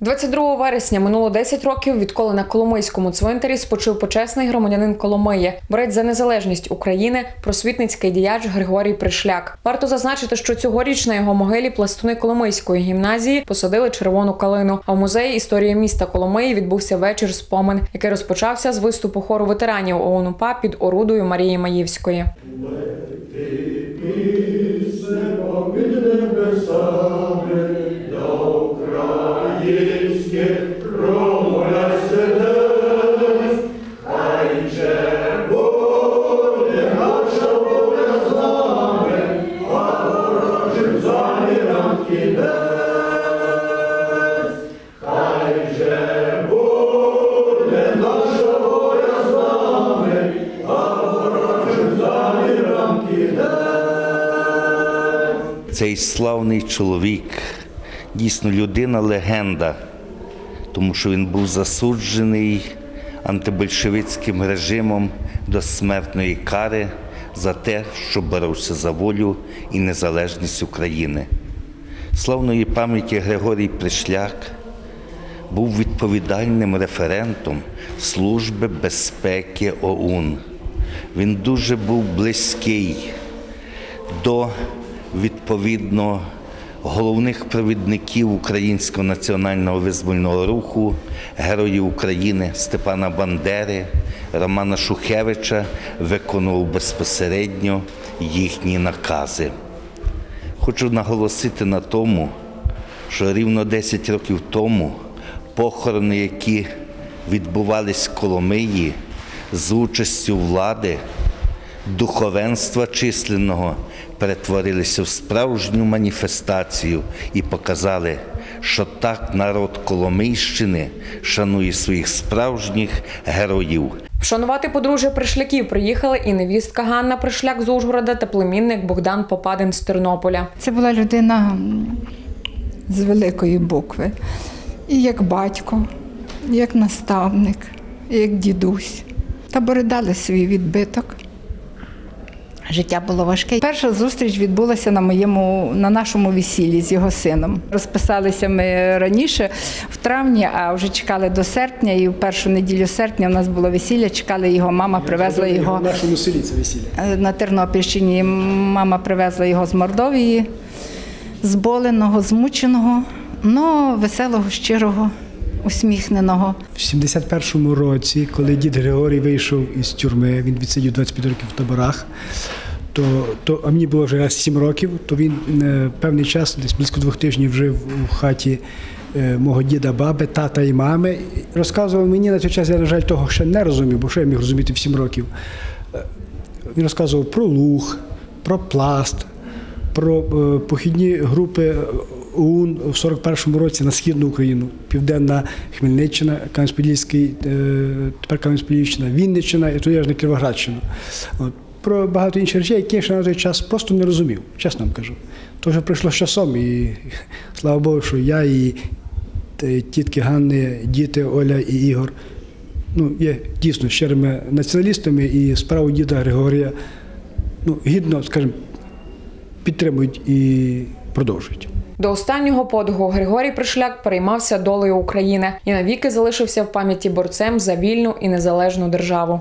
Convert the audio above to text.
22 вересня минуло 10 років, відколи на Коломийському цвинтарі спочив почесний громадянин Коломиї, борець за незалежність України, просвітницький діяч Григорій Пришляк. Варто зазначити, що цьогоріч на його могилі пластуни Коломийської гімназії посадили червону калину. А в музеї історії міста Коломиї відбувся вечір спомин, який розпочався з виступу хору ветеранів ОУН УПА під орудою Марії Маївської. Цей славний чоловік, дійсно людина легенда, тому що він був засуджений антибольшевицьким режимом до смертної кари за те, що боровся за волю і незалежність України. Славної пам'яті Григорій Пришляк був відповідальним референтом Служби безпеки ОУН. Він дуже був близький до відповідно головних провідників українського національного визвольного руху, героїв України Степана Бандери, Романа Шухевича, виконував безпосередньо їхні накази. Хочу наголосити на тому, що рівно 10 років тому похорони, які відбувались в Коломиї з участю влади, духовенства численного перетворилися в справжню маніфестацію і показали, що так народ Коломийщини шанує своїх справжніх героїв. Вшанувати подружжя Пришляків приїхали і невістка Ганна Пришляк з Ужгорода та племінник Богдан Попадин з Тернополя. Це була людина з великої букви. І як батько, і як наставник, і як дідусь. Табори дали свій відбиток. Життя було важке. Перша зустріч відбулася на моєму на нашому весіллі з його сином. Розписалися ми раніше, в травні, а вже чекали до серпня. І в першу неділю серпня у нас було весілля. Чекали його. Мама привезла його в нашому селі це весілля. Е, на Тернопільщині. Мама привезла його з Мордовії, зболеного, змученого, але веселого, щирого, усміхненого. В 71-му році, коли дід Григорій вийшов із тюрми, він відсидів 25 років в таборах. То, то, а мені було вже раз 7 років, то він е, певний час, десь близько двох тижнів, жив у хаті е, мого діда, баби, тата і мами. Розказував мені на той час, я, на жаль, того ще не розумів, бо що я міг розуміти в 7 років. Е, Він розказував про луг, про пласт, про е, похідні групи ОУН в 41-му році на східну Україну, Південна Хмельниччина, Кам'янець-Подільський, е, тепер Кам'янець-Подільщина, Вінниччина і туди аж на Кіровоградщину. От. Про багато інших речей, які я ще на той час просто не розумів, чесно вам кажу. То вже прийшло з часом, і слава Богу, що я і е, тітки Ганни, діти Оля і Ігор ну, є дійсно щирими націоналістами і справу діда Григорія ну, гідно, скажімо, підтримують і продовжують. До останнього подиху Григорій Пришляк переймався долею України і навіки залишився в пам'яті борцем за вільну і незалежну державу.